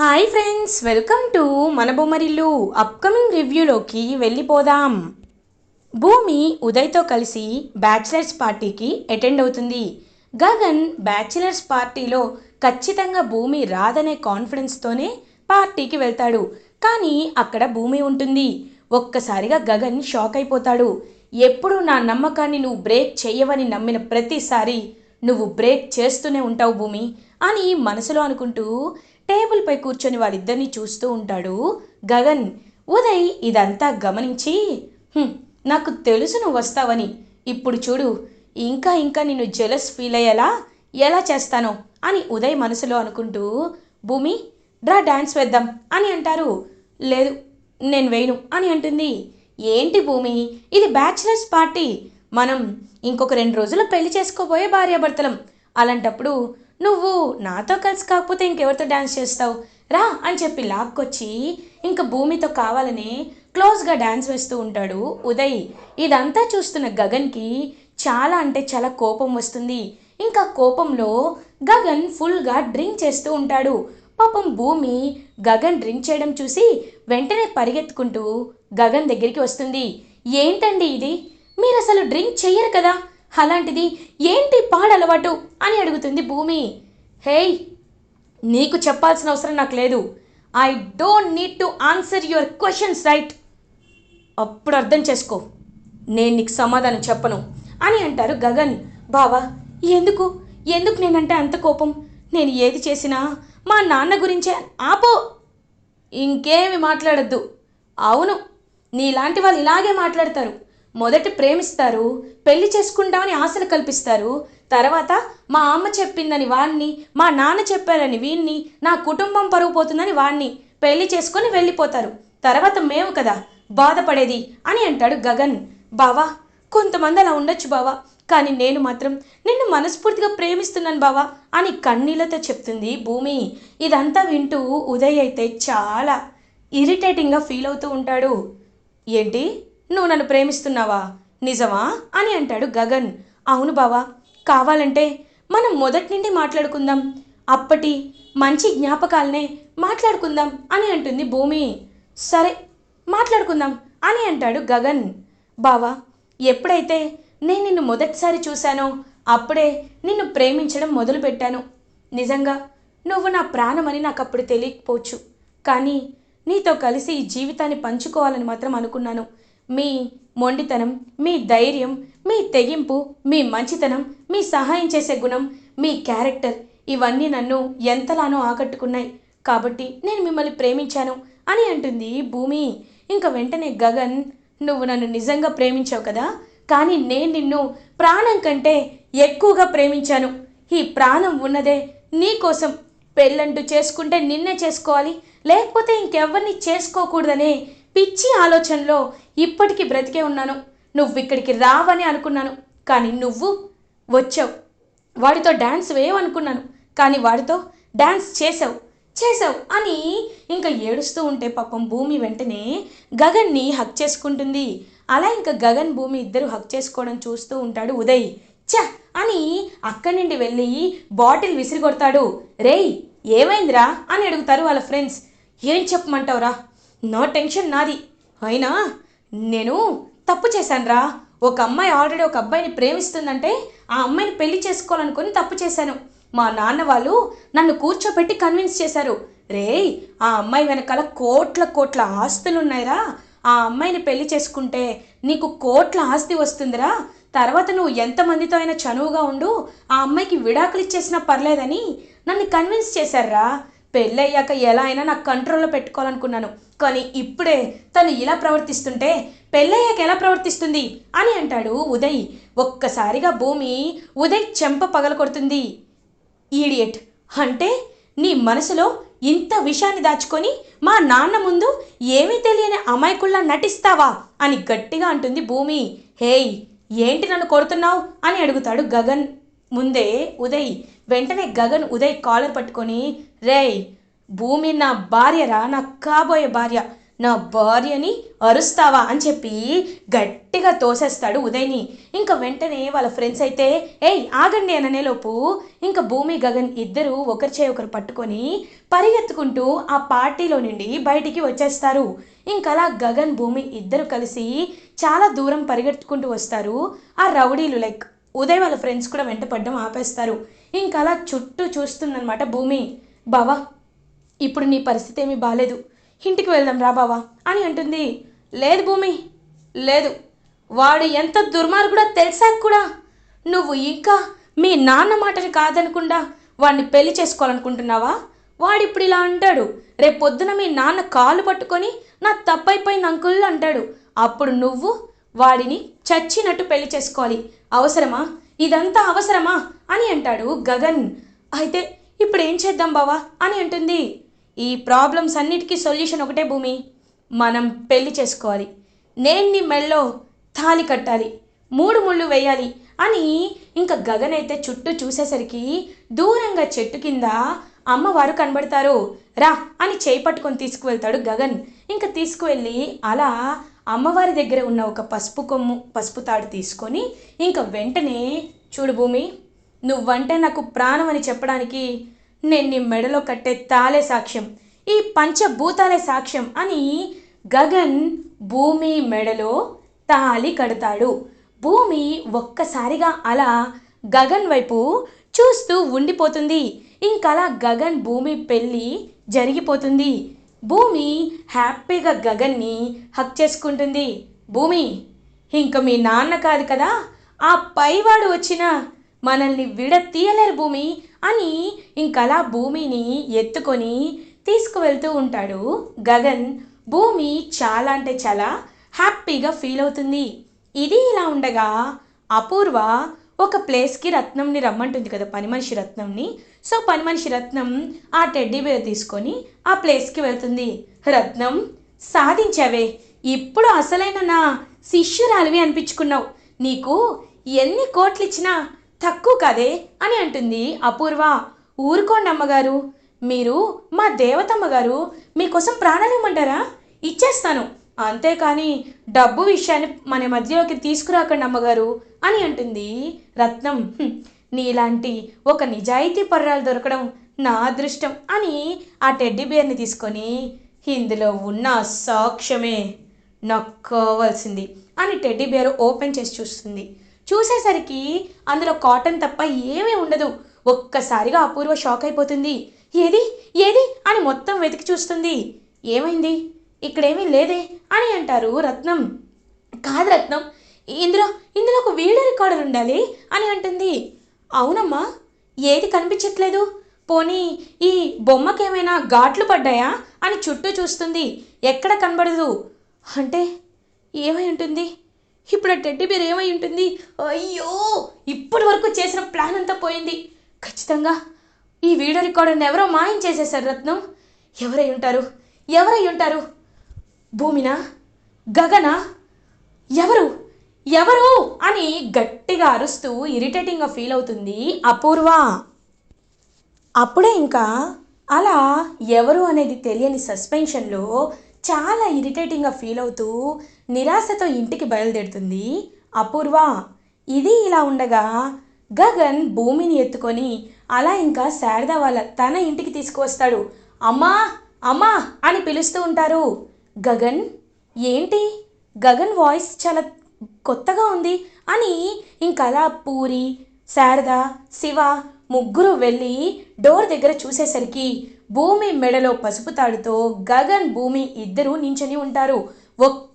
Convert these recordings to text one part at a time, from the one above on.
Hi friends welcome to మన Bommarillu upcoming రివ్యూలోకి వెళ్ళిపోదాం. భూమి ఉదయ్తో కలిసి బ్యాచిలర్స్ పార్టీకి అటెండ్ అవుతుంది. గగన్ బ్యాచిలర్స్ పార్టీలో ఖచ్చితంగా భూమి రాదనే కాన్ఫిడెన్స్తోనే పార్టీకి వెళ్తాడు. కానీ అక్కడ భూమి ఉంటుంది. ఒక్కసారిగా గగన్ షాక్ అయిపోతాడు. ఎప్పుడు నా నమ్మకాన్ని నువ్వు బ్రేక్ చేయవని నమ్మిన ప్రతిసారి నువ్వు బ్రేక్ చేస్తూనే ఉంటావు భూమి అని మనసులో అనుకుంటూ టేబుల్పై కూర్చొని వాళ్ళిద్దరినీ చూస్తూ ఉంటాడు గగన్. ఉదయ్ ఇదంతా గమనించి. నాకు తెలుసు నువ్వు వస్తావని. ఇప్పుడు చూడు ఇంకా ఇంకా నిన్ను జెలస్ ఫీల్ అయ్యేలా ఎలా చేస్తానో అని ఉదయ్ మనసులో అనుకుంటూ భూమి డ్రా డాన్స్ వేద్దాం అని అంటారు. లేదు నేను వేయను అని అంటుంది. ఏంటి భూమి ఇది బ్యాచిలర్స్ పార్టీ మనం ఇంకొక రెండు రోజుల్లో పెళ్ళి చేసుకోబోయే భార్యాభర్తలం. అలాంటప్పుడు నువ్వు నాతో కలిసి కాకపోతే ఇంకెవరితో డ్యాన్స్ చేస్తావు? రా అని చెప్పి లాక్కొచ్చి ఇంకా భూమితో కావాలని క్లోజ్గా డ్యాన్స్ వేస్తూ ఉంటాడు ఉదయ్. ఇదంతా చూస్తున్న గగన్కి చాలా అంటే చాలా కోపం వస్తుంది. ఇంకా కోపంలో గగన్ ఫుల్గా డ్రింక్ చేస్తూ ఉంటాడు. పాపం భూమి గగన్ డ్రింక్ చేయడం చూసి వెంటనే పరిగెత్తుకుంటూ గగన్ దగ్గరికి వస్తుంది. ఏంటండి ఇది? మీరు అసలు డ్రింక్ చెయ్యరు కదా? అలాంటిది ఏంటి పాడలవాటు అని అడుగుతుంది భూమి. హేయ్ నీకు చెప్పాల్సిన అవసరం నాకు లేదు. I don't need to answer your questions right. అప్పుడు అర్థం చేసుకో. నేను నీకు సమాధానం చెప్పను అని అంటారు గగన్. బావా ఎందుకు? ఎందుకు నేనంటే అంత కోపం? నేను ఏది చేసినా మా నాన్న గురించే ఆపో. ఇంకేమి మాట్లాడద్దు. అవును నీలాంటి వాళ్ళు ఇలాగే మాట్లాడతారు. మొదట ప్రేమిస్తారు పెళ్ళి చేసుకుంటామని ఆశలు కల్పిస్తారు. తర్వాత మా అమ్మ చెప్పిందని వాణ్ణి మా నాన్న చెప్పారని వీణ్ణి నా కుటుంబం పరుగు పోతుందని వాణ్ణి పెళ్ళి చేసుకొని వెళ్ళిపోతారు. తర్వాత మేము కదా బాధపడేది అని అంటాడు గగన్. బావా కొంతమంది అలా ఉండొచ్చు బావా కానీ నేను మాత్రం నిన్ను మనస్ఫూర్తిగా ప్రేమిస్తున్నాను బావా అని కన్నీళ్ళతో చెప్తుంది భూమి. ఇదంతా వింటూ ఉదయ్ అయితే చాలా ఇరిటేటింగ్గా ఫీల్ అవుతూ ఉంటాడు. ఏంటి? నువ్వు నన్ను ప్రేమిస్తున్నావా? నిజమా? అని అంటాడు గగన్. అవును బావా కావాలంటే మనం మొదటి నుండి మాట్లాడుకుందాం. అప్పటి మంచి జ్ఞాపకాలనే మాట్లాడుకుందాం అని అంటుంది భూమి. సరే మాట్లాడుకుందాం అని అంటాడు గగన్. బావా ఎప్పుడైతే నేను నిన్ను మొదటిసారి చూశానో అప్పుడే నిన్ను ప్రేమించడం మొదలుపెట్టాను. నిజంగా నువ్వు నా ప్రాణమని నాకు అప్పుడు తెలియకపోవచ్చు. కానీ నీతో కలిసి ఈ జీవితాన్ని పంచుకోవాలని మాత్రం అనుకున్నాను. మీ మొండితనం మీ ధైర్యం మీ తెగింపు మీ మంచితనం మీ సహాయం చేసే గుణం మీ క్యారెక్టర్ ఇవన్నీ నన్ను ఎంతలానో ఆకట్టుకున్నాయి. కాబట్టి నేను మిమ్మల్ని ప్రేమించాను అని అంటుంది భూమి. ఇంకా వెంటనే గగన్ నువ్వు నన్ను నిజంగా ప్రేమించావు కదా? కానీ నేను నిన్ను ప్రాణం కంటే ఎక్కువగా ప్రేమించాను. ఈ ప్రాణం ఉన్నదే నీకోసం పెళ్ళంటూ చేసుకుంటే నిన్నే చేసుకోవాలి లేకపోతే ఇంకెవరిని చేసుకోకూడదనే పిచ్చి ఆలోచనలో ఇప్పటికీ బ్రతికే ఉన్నాను. నువ్వు ఇక్కడికి రావని అనుకున్నాను. కానీ నువ్వు వచ్చావు. వాడితో డ్యాన్స్ వేయవనుకున్నాను కానీ వాడితో డ్యాన్స్ చేసావు చేసావు అని ఇంకా ఏడుస్తూ ఉంటే పాపం భూమి వెంటనే గగన్ని హక్ చేసుకుంటుంది. అలా ఇంకా గగన్ భూమి ఇద్దరు హక్ చేసుకోవడం చూస్తూ ఉంటాడు ఉదయ్. చ అని అక్కడి నుండి వెళ్ళి బాటిల్ విసిరి కొడతాడు రేయ్ ఏమైందిరా? అని అడుగుతారు వాళ్ళ ఫ్రెండ్స్. ఏం చెప్పమంటావురా? నో టెన్షన్ నాది. అయినా నేను తప్పు చేశానురా. ఒక అమ్మాయి ఆల్రెడీ ఒక అబ్బాయిని ప్రేమిస్తుందంటే ఆ అమ్మాయిని పెళ్ళి చేసుకోవాలనుకుని తప్పు చేశాను. మా నాన్న వాళ్ళు నన్ను కూర్చోబెట్టి కన్విన్స్ చేశారు. రేయ్ ఆ అమ్మాయి వెనకాల కోట్ల కోట్ల ఆస్తులు ఉన్నాయిరా ఆ అమ్మాయిని పెళ్ళి చేసుకుంటే నీకు కోట్ల ఆస్తి వస్తుందిరా. తర్వాత నువ్వు ఎంతమందితో అయినా చనువుగా ఉండు ఆ అమ్మాయికి విడాకులు ఇచ్చేసినా పర్లేదని నన్ను కన్విన్స్ చేశారా పెళ్ళయ్యాక ఎలా అయినా నాకు కంట్రోల్లో పెట్టుకోవాలనుకున్నాను. కానీ ఇప్పుడే తను ఇలా ప్రవర్తిస్తుంటే పెళ్ళయ్యాక ఎలా ప్రవర్తిస్తుంది అని అంటాడు ఉదయ్. ఒక్కసారిగా భూమి ఉదయ్ చెంప పగల కొడుతుంది. ఈడియట్ అంటే నీ మనసులో ఇంత విషయాన్ని దాచుకొని మా నాన్న ముందు ఏమీ తెలియని అమాయకుల్లా నటిస్తావా? అని గట్టిగా అంటుంది భూమి. హేయ్ ఏంటి నన్ను కొడుతున్నావు? అని అడుగుతాడు గగన్. ముందే ఉదయ్ వెంటనే గగన్ ఉదయ్ కాలర్ పట్టుకొని రేయ్ భూమి నా భార్యరా? నా కాబోయే భార్య. నా భార్యని అరుస్తావా అని చెప్పి గట్టిగా తోసేస్తాడు ఉదయ్ని. ఇంకా వెంటనే వాళ్ళ ఫ్రెండ్స్ అయితే ఏయ్ ఆగండి అననేలోపు. ఇంకా భూమి గగన్ ఇద్దరు ఒకరి చేయి ఒకరు పట్టుకొని పరిగెత్తుకుంటూ ఆ పార్టీలో నుండి బయటికి వచ్చేస్తారు. ఇంకలా గగన్ భూమి ఇద్దరు కలిసి చాలా దూరం పరిగెత్తుకుంటూ వస్తారు. ఆ రౌడీలు లైక్ ఉదయ్ వాళ్ళ ఫ్రెండ్స్ కూడా వెంట పడ్డం ఆపేస్తారు. ఇంకలా చుట్టూ చూస్తుందన్నమాట భూమి. బావా ఇప్పుడు నీ పరిస్థితి ఏమీ బాగాలేదు ఇంటికి వెళ్దాం రా బావా అని అంటుంది. లేదు భూమి లేదు. వాడు ఎంత దుర్మార్గుడో తెలిసాక కూడా? నువ్వు ఇంకా మీ నాన్న మాటని కాదనకుండా వాడిని పెళ్ళి చేసుకోవాలనుకుంటున్నావా? వాడు ఇప్పుడు ఇలా అంటాడు. రేపు పొద్దున మీ నాన్న కాలు పట్టుకొని నా తప్పైపోయింది అంకుల్ అంటాడు. అప్పుడు నువ్వు వాడిని చచ్చినట్టు పెళ్ళి చేసుకోవాలి. అవసరమా? ఇదంతా అవసరమా? అని అంటాడు గగన్. అయితే ఇప్పుడు ఏం చేద్దాం బావా? అని అంటుంది. ఈ ప్రాబ్లమ్స్ అన్నిటికీ సొల్యూషన్ ఒకటే భూమి. మనం పెళ్ళి చేసుకోవాలి. నేను నీ మెళ్ళో తాలి కట్టాలి. మూడు ముళ్ళు వేయాలి అని ఇంకా గగన్ అయితే చుట్టూ చూసేసరికి దూరంగా చెట్టు కింద అమ్మవారు కనబడతారు. రా అని చేయి పట్టుకొని తీసుకువెళ్తాడు గగన్. ఇంకా తీసుకువెళ్ళి అలా అమ్మవారి దగ్గర ఉన్న ఒక పసుపు కొమ్ము పసుపు తాడు తీసుకొని ఇంకా వెంటనే చూడు భూమి. నువ్వంటే నాకు ప్రాణం అని చెప్పడానికి నేను నీ మెడలో కట్టే తాలే సాక్ష్యం ఈ పంచభూతాలే సాక్ష్యం అని గగన్ భూమి మెడలో తాలి కడతాడు. భూమి ఒక్కసారిగా అలా గగన్ వైపు చూస్తూ ఉండిపోతుంది. ఇంకలా గగన్ భూమి పెళ్ళి జరిగిపోతుంది. భూమి హ్యాపీగా గగన్ని హక్ చేసుకుంటుంది. భూమి ఇంక మీ నాన్న కాదు కదా? ఆ పైవాడు వచ్చిన మనల్ని విడ తీయలేరు భూమి అని ఇంకలా భూమిని ఎత్తుకొని తీసుకువెళ్తూ ఉంటాడు. గగన్ భూమి చాలా అంటే చాలా హ్యాపీగా ఫీల్ అవుతుంది. ఇది ఇలా ఉండగా అపూర్వ ఒక ప్లేస్కి రత్నంని రమ్మంటుంది కదా పని మనిషి రత్నంని. సో పని మనిషి రత్నం ఆ టెడ్డీ బేర్ తీసుకొని ఆ ప్లేస్కి వెళ్తుంది. రత్నం సాధించావే. ఇప్పుడు అసలైన నా శిష్యురాలివి అనిపించుకున్నావు. నీకు ఎన్ని కోట్లు ఇచ్చినా తక్కువ కదే అని అంటుంది అపూర్వ. ఊరుకోండి అమ్మగారు. మీరు మా దేవతమ్మ గారు మీకోసం ప్రాణాలు ఇమ్మంటారా ఇచ్చేస్తాను. అంతేకాని డబ్బు విషయాన్ని మన మధ్యలోకి తీసుకురాకండి అమ్మగారు అని అంటుంది రత్నం. నీలాంటి ఒక నిజాయితీ పర్రాలు దొరకడం నా అదృష్టం అని ఆ టెడ్డీ బేర్ని తీసుకొని ఇందులో ఉన్న సాక్ష్యమే నాకు కావాల్సింది అని టెడ్డీ బేర్ ఓపెన్ చేసి చూస్తుంది. చూసేసరికి అందులో కాటన్ తప్ప ఏమీ ఉండదు. ఒక్కసారిగా అపూర్వ షాక్ అయిపోతుంది. ఏది? ఏది? అని మొత్తం వెతికి చూస్తుంది. ఏమైంది? ఇక్కడేమీ లేదే అని అంటారు రత్నం. కాదు రత్నం ఇందులో ఇందులో ఒక వీడియో రికార్డర్ ఉండాలి అని అంటుంది. అవునమ్మా ఏది కనిపించట్లేదు? పోనీ ఈ బొమ్మకేమైనా ఘాట్లు పడ్డాయా అని చుట్టూ చూస్తుంది. ఎక్కడ కనబడదు. అంటే ఏమై ఉంటుంది? ఇప్పుడు ఆ టెడ్డి బేర్ ఏమై ఉంటుంది? అయ్యో ఇప్పటి వరకు చేసిన ప్లాన్ అంతా పోయింది. ఖచ్చితంగా. ఈ వీడియో రికార్డర్ని ఎవరో మాయం చేసేశారు రత్నం. ఎవరై ఉంటారు? ఎవరై ఉంటారు? భూమినా? గగనా? ఎవరు? ఎవరు? అని గట్టిగా అరుస్తూ ఇరిటేటింగ్గా ఫీల్ అవుతుంది అపూర్వ. అప్పుడే ఇంకా అలా ఎవరు అనేది తెలియని సస్పెన్షన్లో చాలా ఇరిటేటింగ్గా ఫీల్ అవుతూ నిరాశతో ఇంటికి బయలుదేరుతుంది అపూర్వ. ఇది ఇలా ఉండగా గగన్ భూమిని ఎత్తుకొని అలా ఇంకా శారద వాళ్ళ తన ఇంటికి తీసుకువస్తాడు. అమ్మా అమ్మా అని పిలుస్తూ ఉంటారు. గగన్ ఏంటి? గగన్ వాయిస్ చాలా కొత్తగా ఉంది అని ఇంకలా పూరి శారద శివ ముగ్గురు వెళ్ళి డోర్ దగ్గర చూసేసరికి భూమి మెడలో పసుపు తాడుతో గగన్ భూమి ఇద్దరూ నించొని ఉంటారు.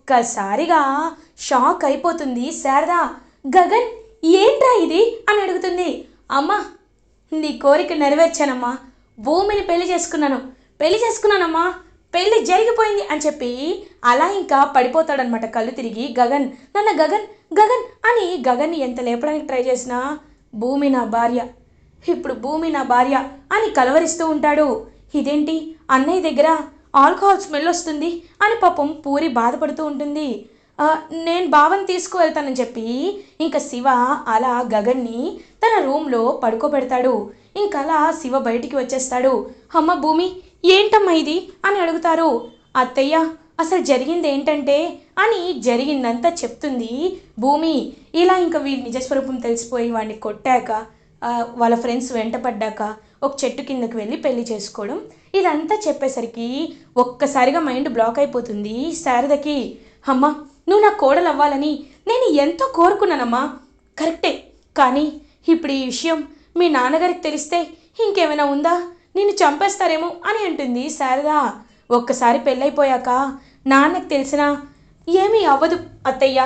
ఒక్కసారిగా షాక్ అయిపోతుంది శారద. గగన్ ఏంట్రా ఇది? అని అడుగుతుంది. అమ్మా నీ కోరిక నెరవేర్చానమ్మా. భూమిని పెళ్ళి చేసుకున్నాను. పెళ్ళి చేసుకున్నానమ్మా. పెళ్ళి జరిగిపోయింది అని చెప్పి అలా ఇంకా పడిపోతాడనమాట కళ్ళు తిరిగి. గగన్ నన్న గగన్ గగన్ అని గగన్ని ఎంత లేపడానికి ట్రై చేసినా భూమి నా భార్య. ఇప్పుడు భూమి నా భార్య అని కలవరిస్తూ ఉంటాడు. ఇదేంటి? అన్నయ్య దగ్గర ఆల్కహాల్ స్మెల్ వస్తుంది అని పాపం పూరి బాధపడుతూ ఉంటుంది. నేను బావని తీసుకువెళ్తానని చెప్పి ఇంకా శివ అలా గగన్ని తన రూమ్లో పడుకోబెడతాడు. ఇంకలా శివ బయటికి వచ్చేస్తాడు. అమ్మ భూమి ఏంటమ్మా ఇది? అని అడుగుతారు. అత్తయ్య అసలు జరిగింది ఏంటంటే అని జరిగిందంతా చెప్తుంది భూమి. ఇలా ఇంకా వీడి నిజస్వరూపం తెలిసిపోయి వాడిని కొట్టాక వాళ్ళ ఫ్రెండ్స్ వెంటపడ్డాక ఒక చెట్టు కిందకి వెళ్ళి పెళ్ళి చేసుకోవడం. ఇదంతా చెప్పేసరికి ఒక్కసారిగా మైండ్ బ్లాక్ అయిపోతుంది శారదకి. అమ్మా నువ్వు నా కోడలు అవ్వాలని నేను ఎంతో కోరుకున్నానమ్మా. కరెక్టే. కానీ ఇప్పుడు ఈ విషయం మీ నాన్నగారికి తెలిస్తే ఇంకేమైనా ఉందా? నిన్ను చంపేస్తారేమో అని అంటుంది శారద. ఒక్కసారి పెళ్ళైపోయాక నాన్నకు తెలిసినా ఏమీ అవ్వదు అత్తయ్య.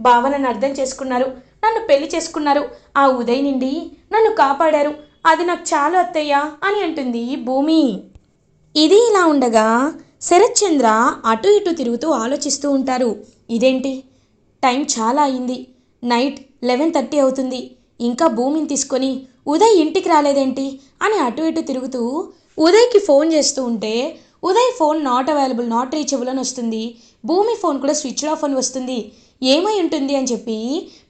భావనను అర్థం చేసుకున్నారు. నన్ను పెళ్ళి చేసుకున్నారు. ఆ ఉదయ్ నుండి నన్ను కాపాడారు. అది నాకు చాలు అత్తయ్య అని అంటుంది భూమి. ఇది ఇలా ఉండగా శరత్చంద్ర అటు ఇటు తిరుగుతూ ఆలోచిస్తూ ఉంటారు. ఇదేంటి? టైం చాలా అయింది. నైట్ లెవెన్ థర్టీ అవుతుంది. ఇంకా భూమిని తీసుకొని ఉదయ్ ఇంటికి రాలేదేంటి? అని అటు ఇటు తిరుగుతూ ఉదయ్కి ఫోన్ చేస్తూ ఉంటే Uday phone not available not reachable అని వస్తుంది. భూమి ఫోన్ కూడా స్విచ్ ఆఫ్ అని వస్తుంది. ఏమై ఉంటుంది అని చెప్పి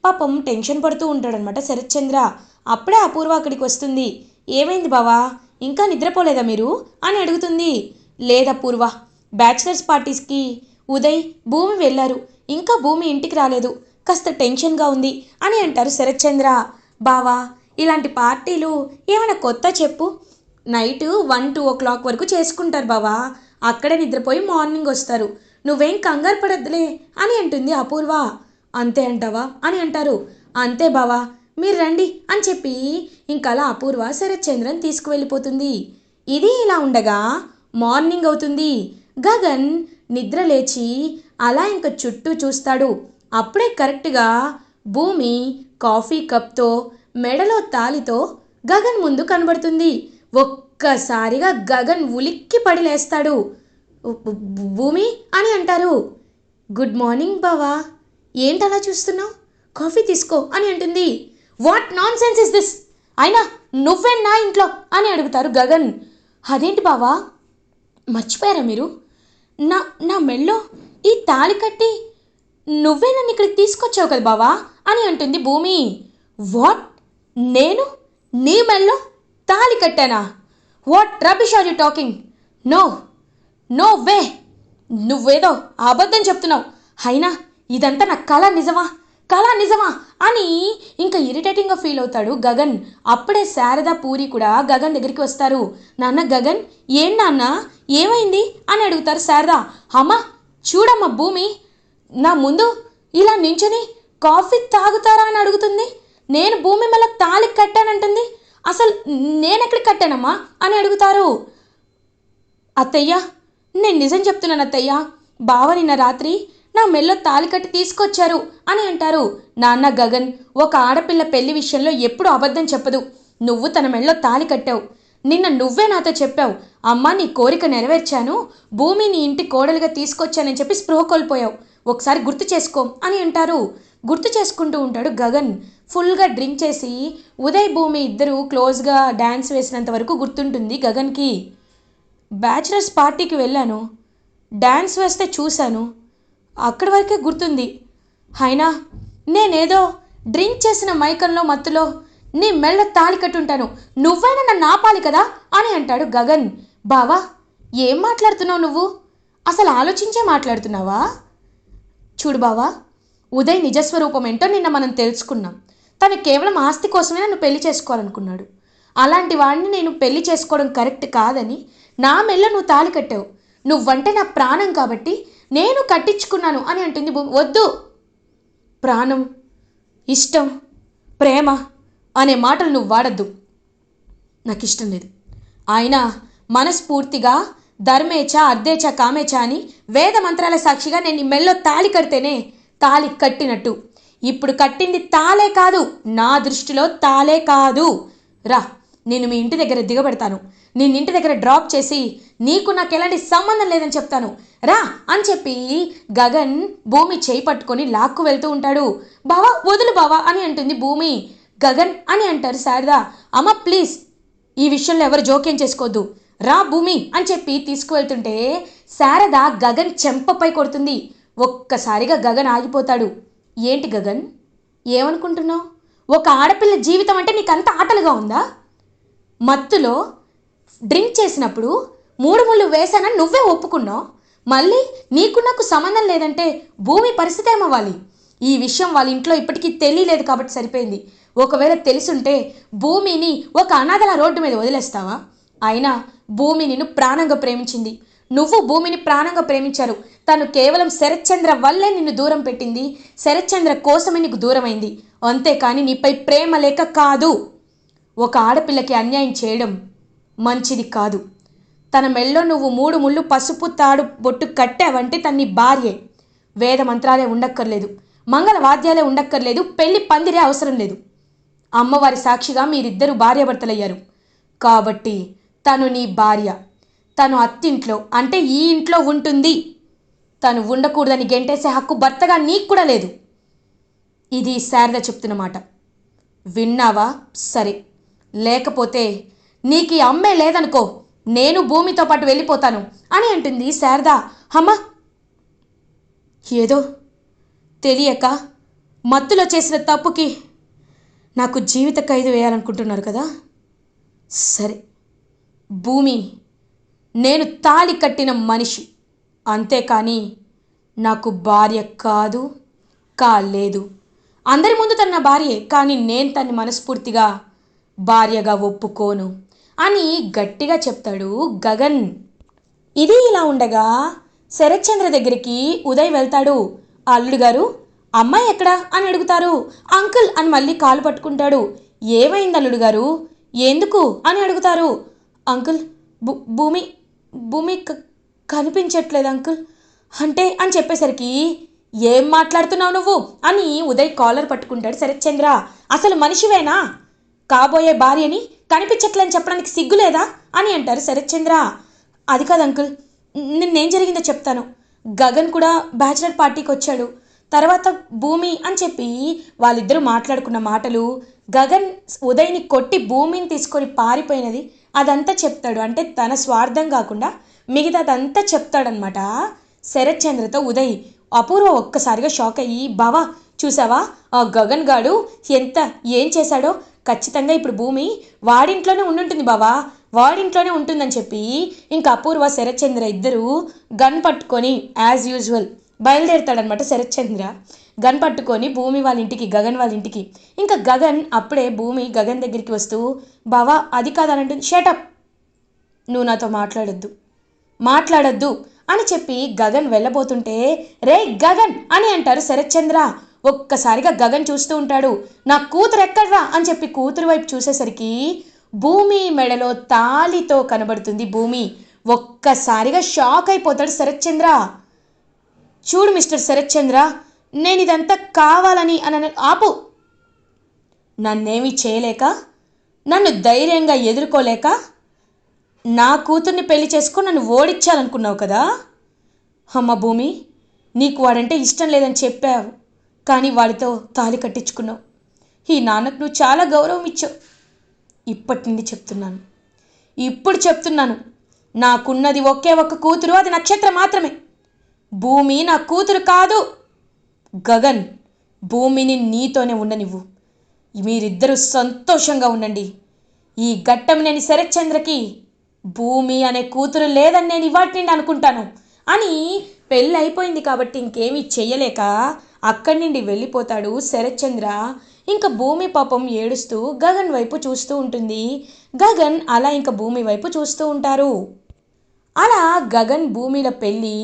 పాపం టెన్షన్ పడుతూ ఉంటాడనమాట శరత్చంద్ర. అప్పుడే అపూర్వ అక్కడికి వస్తుంది. ఏమైంది బావా? ఇంకా నిద్రపోలేదా మీరు? అని అడుగుతుంది. లేదా పూర్వ బ్యాచిలర్స్ పార్టీస్కి ఉదయ్ భూమి వెళ్ళారు. ఇంకా భూమి ఇంటికి రాలేదు. కాస్త టెన్షన్గా ఉంది అని అంటారు శరత్చంద్ర. బావా ఇలాంటి పార్టీలు ఏమైనా కొత్త చెప్పు? Night one two o'clock వరకు చేసుకుంటారు బావా. అక్కడే నిద్రపోయి మార్నింగ్ వస్తారు. నువ్వేం కంగారు పడద్దులే అని అంటుంది అపూర్వ. అంతే అంటావా? అని అంటారు. అంతే బావా మీరు రండి అని చెప్పి ఇంకలా అపూర్వ శరత్చంద్రన్ తీసుకువెళ్ళిపోతుంది. ఇది ఇలా ఉండగా మార్నింగ్ అవుతుంది. గగన్ నిద్ర లేచి అలా ఇంక చుట్టూ చూస్తాడు. అప్పుడే కరెక్ట్గా భూమి కాఫీ కప్తో మెడలో తాలితో గగన్ ముందు కనబడుతుంది. ఒక్కసారిగా గగన్ ఉలిక్కి పడి లేస్తాడు. భూమి అని అంటారు. గుడ్ మార్నింగ్ బావా. ఏంటలా చూస్తున్నావు? కాఫీ తీసుకో అని అంటుంది. What nonsense is this? అయినా నువ్వే నా ఇంట్లో? అని అడుగుతారు గగన్. అదేంటి బావా? మర్చిపోయారా మీరు? నా నా మెళ్ళో ఈ తాళి కట్టి నువ్వే నన్ను ఇక్కడికి తీసుకొచ్చావు కదా బావా? అని అంటుంది భూమి. వాట్? నేను? నీ మెళ్ళో తాళి కట్టానా? What rubbish are you talking? No. No way! నువ్వేదో అబద్ధం చెప్తున్నావు. అయినా ఇదంతా నా కళ నిజమా? కళ నిజమా? అని ఇంకా ఇరిటేటింగ్గా ఫీల్ అవుతాడు గగన్. అప్పుడే శారద పూరి కూడా గగన్ దగ్గరికి వస్తారు. నాన్న గగన్ ఏం నాన్న? ఏమైంది? అని అడుగుతారు శారద. అమ్మా చూడమ్మా భూమి. నా ముందు ఇలా నించుని కాఫీ తాగుతారా అని అడుగుతుంది. నేను భూమి మళ్ళీ తాళి కట్టానంటుంది. అసలు నేనెక్కడికి కట్టానమ్మా? అని అడుగుతారు. అత్తయ్య నేను నిజం చెప్తున్నాను అత్తయ్య. బావ నిన్న రాత్రి నా మెల్లో తాలికట్టి తీసుకొచ్చారు అని అంటారు. నాన్న గగన్ ఒక ఆడపిల్ల పెళ్ళి విషయంలో ఎప్పుడు అబద్ధం చెప్పదు. నువ్వు తన మెల్లో తాలి కట్టావు. నిన్న నువ్వే నాతో చెప్పావు. అమ్మా నీ కోరిక నెరవేర్చాను. భూమి నీ ఇంటి కోడలుగా తీసుకొచ్చానని చెప్పి స్పృహ కోల్పోయావు. ఒకసారి గుర్తు చేసుకో అని అంటారు. గుర్తు చేసుకుంటూ ఉంటాడు గగన్. ఫుల్గా డ్రింక్ చేసి ఉదయ్ భూమి ఇద్దరు క్లోజ్గా డ్యాన్స్ వేసినంత వరకు గుర్తుంటుంది గగన్కి. బ్యాచిలర్స్ పార్టీకి వెళ్ళాను. డ్యాన్స్ వేస్తే చూశాను. అక్కడి వరకే గుర్తుంది. అయినా నేనేదో డ్రింక్ చేసిన మైకంలో మత్తులో నీ మెళ్ళ తాళి కట్టుంటాను. నువ్వైనా నన్ను ఆపాలి కదా? అని అంటాడు గగన్. బావా ఏం మాట్లాడుతున్నావు నువ్వు? అసలు ఆలోచించే మాట్లాడుతున్నావా? చూడు బావా ఉదయ్ నిజస్వరూపం ఏంటో నిన్న మనం తెలుసుకున్నాం. తను కేవలం ఆస్తి కోసమే నన్ను పెళ్ళి చేసుకోవాలనుకున్నాడు. అలాంటి వాడిని నేను పెళ్ళి చేసుకోవడం కరెక్ట్ కాదని నా మెల్ల నువ్వు తాళి కట్టావు. నువ్వంటే నా ప్రాణం కాబట్టి నేను కట్టించుకున్నాను అని అంటుంది భూమి. వద్దు. ప్రాణం ఇష్టం ప్రేమ అనే మాటలు నువ్వు వాడద్దు. నాకు ఇష్టం లేదు. ఆయన మనస్ఫూర్తిగా ధర్మేచ అర్ధేచ కామేచ అని వేద మంత్రాల సాక్షిగా నేను నీ మెల్లో తాళి కడితేనే తాళి కట్టినట్టు. ఇప్పుడు కట్టింది తాలే కాదు నా దృష్టిలో తాలే కాదు. రా. నేను మీ ఇంటి దగ్గర దిగబెడతాను. నేను ఇంటి దగ్గర డ్రాప్ చేసి నీకు నాకు ఎలాంటి సంబంధం లేదని చెప్తాను. రా అని చెప్పి గగన్ భూమి చేయి పట్టుకొని లాక్కు వెళ్తూ ఉంటాడు. బావా వదులు బావా అని అంటుంది భూమి. గగన్ అని అంటారు శారదా. అమ్మ ప్లీజ్ ఈ విషయంలో ఎవరు జోక్యం చేసుకోవద్దు. రా భూమి అని చెప్పి తీసుకువెళ్తుంటే శారద గగన్ చెంపపై కొడుతుంది. ఒక్కసారిగా గగన్ ఆగిపోతాడు. ఏంటి గగన్? ఏమనుకుంటున్నావు? ఒక ఆడపిల్ల జీవితం అంటే నీకంత ఆటలుగా ఉందా? మత్తులో డ్రింక్ చేసినప్పుడు మూడు ముళ్ళు వేసానని నువ్వే ఒప్పుకున్నావు. మళ్ళీ నీకు నాకు సంబంధం లేదంటే భూమి పరిస్థితి ఏమవ్వాలి? ఈ విషయం వాళ్ళ ఇంట్లో ఇప్పటికీ తెలియలేదు కాబట్టి సరిపోయింది. ఒకవేళ తెలుసుంటే భూమిని ఒక అనాథల రోడ్డు మీద వదిలేస్తావా? అయినా భూమి నిన్ను ప్రాణంగా ప్రేమించింది. నువ్వు భూమిని ప్రాణంగా ప్రేమించారు. తను కేవలం శరత్చంద్ర వల్లే నిన్ను దూరం పెట్టింది. శరత్చంద్ర కోసమే నీకు దూరమైంది. అంతేకాని నీపై ప్రేమ లేక కాదు. ఒక ఆడపిల్లకి అన్యాయం చేయడం మంచిది కాదు. తన మెల్లో నువ్వు మూడు ముళ్ళు పసుపు తాడు బొట్టు కట్టావంటే తన్ని భార్యే. వేద మంత్రాలే ఉండక్కర్లేదు. మంగళ వాద్యాలే ఉండక్కర్లేదు. పెళ్ళి పందిరే అవసరం లేదు. అమ్మవారి సాక్షిగా మీరిద్దరు భార్యాభర్తలయ్యారు. కాబట్టి తను నీ భార్య. తను అత్తింట్లో అంటే ఈ ఇంట్లో ఉంటుంది. తను ఉండకూడదని గెంటేసే హక్కు భర్తగా నీకు కూడా లేదు. ఇది శారద చెప్తున్నమాట విన్నావా? సరే. లేకపోతే నీకు అమ్మే లేదనుకో నేను భూమితో పాటు వెళ్ళిపోతాను అని అంటుంది శారద. అమ్మ! ఏదో తెలియక మత్తులో చేసిన తప్పుకి నాకు జీవిత ఖైదు వేయాలనుకుంటున్నారు కదా? సరే భూమి నేను తాళి కట్టిన మనిషి అంతేకాని నాకు భార్య కాదు కాలేదు. అందరి ముందు తన భార్యే కానీ నేను తన్ని మనస్ఫూర్తిగా భార్యగా ఒప్పుకోను అని గట్టిగా చెప్తాడు గగన్. ఇది ఇలా ఉండగా శరత్చంద్ర దగ్గరికి ఉదయ్ వెళ్తాడు. అల్లుడు గారు అమ్మాయి ఎక్కడా? అని అడుగుతారు. అంకుల్ అని మళ్ళీ కాలు పట్టుకుంటాడు. ఏమైంది అల్లుడు గారు? ఎందుకు? అని అడుగుతారు. అంకుల్ భూ భూమి భూమి కనిపించట్లేదు అంకుల్. అంటే? అని చెప్పేసరికి ఏం మాట్లాడుతున్నావు నువ్వు? అని ఉదయ్ కాలర్ పట్టుకుంటాడు శరత్చంద్ర. అసలు మనిషివేనా? కాబోయే భార్యని కనిపించట్లేని చెప్పడానికి సిగ్గులేదా? అని అంటారు శరత్చంద్ర. అది కాదు అంకుల్ నిన్నేం జరిగిందో చెప్తాను. గగన్ కూడా బ్యాచిలర్ పార్టీకి వచ్చాడు. తర్వాత భూమి అని చెప్పి వాళ్ళిద్దరూ మాట్లాడుకున్న మాటలు గగన్ ఉదయ్ని కొట్టి భూమిని తీసుకొని పారిపోయినది అదంతా చెప్తాడు. అంటే తన స్వార్థం కాకుండా మిగతాదంతా చెప్తాడనమాట శరత్చంద్రతో ఉదయ్. అపూర్వ ఒక్కసారిగా షాక్ అయ్యి బావా చూసావా? ఆ గగన్ గాడు ఎంత ఏం చేశాడో ఖచ్చితంగా ఇప్పుడు భూమి వాడింట్లోనే ఉండుంటుంది బావా. వాడింట్లోనే ఉంటుందని చెప్పి ఇంకా అపూర్వ శరత్చంద్ర ఇద్దరు గన్ పట్టుకొని యాజ్ యూజువల్ బయలుదేరుతాడనమాట శరత్చంద్ర. గన్ పట్టుకొని భూమి వాళ్ళ ఇంటికి గగన్ వాళ్ళ ఇంటికి ఇంకా గగన్ అప్పుడే భూమి గగన్ దగ్గరికి వస్తూ బావా అది కాదనంటుంది షటప్ నువ్వు నాతో మాట్లాడొద్దు. మాట్లాడొద్దు అని చెప్పి గగన్ వెళ్ళబోతుంటే రే గగన్ అని అంటారు శరత్చంద్ర. ఒక్కసారిగా గగన్ చూస్తూ ఉంటాడు. నా కూతురు ఎక్కడ్రా? అని చెప్పి కూతురు వైపు చూసేసరికి భూమి మెడలో తాళితో కనబడుతుంది భూమి. ఒక్కసారిగా షాక్ అయిపోతాడు శరత్చంద్ర. చూడు మిస్టర్ శరత్చంద్ర నేను ఇదంతా కావాలని అని ఆపు. నన్నేమీ చేయలేక నన్ను ధైర్యంగా ఎదుర్కోలేక నా కూతుర్ని పెళ్ళి చేసుకుని నన్ను ఓడించాలనుకున్నావు కదా? అమ్మ భూమి నీకు వాడంటే ఇష్టం లేదని చెప్పావు. కానీ వాడితో తాళి కట్టించుకున్నావు. ఈ నాన్నకు నువ్వు చాలా గౌరవం ఇచ్చావు. ఇప్పటి నుండి చెప్తున్నాను. ఇప్పుడు చెప్తున్నాను. నాకున్నది ఒకే ఒక్క కూతురు అది నక్షత్రం మాత్రమే. భూమి నా కూతురు కాదు. గగన్ భూమిని నీతోనే ఉండనివ్వు. మీరిద్దరూ సంతోషంగా ఉండండి. ఈ ఘట్టం నేను శరత్చంద్రకి భూమి అనే కూతురు లేదని నేను ఇవాటి నుండి అనుకుంటాను. అని పెళ్ళి అయిపోయింది కాబట్టి ఇంకేమీ చెయ్యలేక అక్కడి నుండి వెళ్ళిపోతాడు శరత్చంద్ర. ఇంకా భూమి పాపం ఏడుస్తూ గగన్ వైపు చూస్తూ ఉంటుంది. గగన్ అలా ఇంకా భూమి వైపు చూస్తూ ఉంటారు. అలా గగన్ భూమిల పెళ్ళి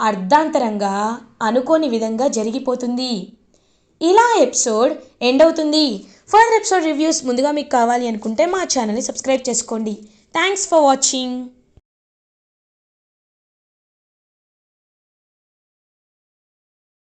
అర్ధాంతరంగా అనుకోని విధంగా జరిగిపోతుంది. ఇలా ఎపిసోడ్ ఎండ్ అవుతుంది. ఫర్దర్ ఎపిసోడ్ రివ్యూస్ ముందుగా మీకు కావాలి అనుకుంటే మా ఛానల్ని సబ్స్క్రైబ్ చేసుకోండి. Thanks for watching.